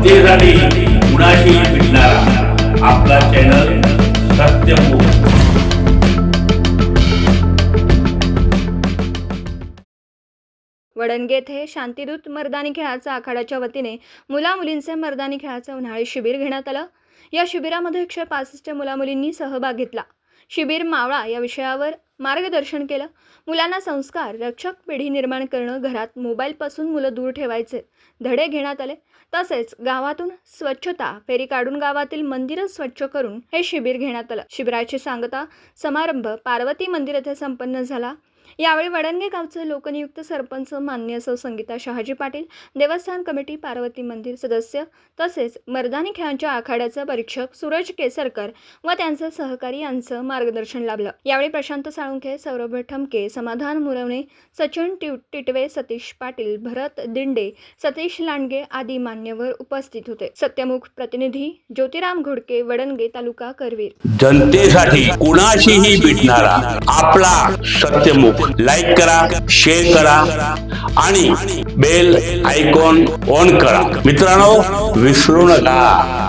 जनतेसाठी कुणाशी भेटणारा आपला चॅनल सत्यमुख वडणगे हे शांतिदूत मर्दानी खेळाचा आखाड्याच्या वतीने मुला मुलींचे मर्दानी खेळाचं उन्हाळी शिबिर घेण्यात आलं. या शिबिरामध्ये एकशे पासष्ट मुलामुलींनी सहभाग घेतला. शिबिर मावळा या विषयावर मार्गदर्शन केलं. मुलांना संस्कार रक्षक पिढी निर्माण करणं घरात मोबाईलपासून मुलं दूर ठेवायचे धडे घेण्यात आले. तसेच गावातून स्वच्छता फेरी काढून गावातील मंदिरं स्वच्छ करून हे शिबिर घेण्यात आलं. शिबिराची सांगता समारंभ पार्वती मंदिर येथे संपन्न झाला. यावेळी वडणगे गावचे लोकनियुक्त सरपंच मान्य सौ संगीता शहाजी पाटील देवस्थान कमिटी पार्वती मंदिर सदस्य तसेच मर्दानी खेळांच्या आखाड्याचे परीक्षक सूरज केसरकर व त्यांचे सहकारी यांचं मार्गदर्शन लाभलं. यावेळी प्रशांत साळुंखे सौरभ ठमके समाधान मुरवणे सचिन टिटवे सतीश पाटील भरत दिंडे सतीश लांडगे आदी मान्यवर उपस्थित होते. सत्यमुख प्रतिनिधी ज्योतिराम घोडके वडणगे तालुका करवीर. जनतेसाठी कुणाशीही भेटणारा आपला सत्यमुख लाईक करा शेअर करा आणि बेल आयकॉन ऑन करा. मित्रांनो विसरू नका.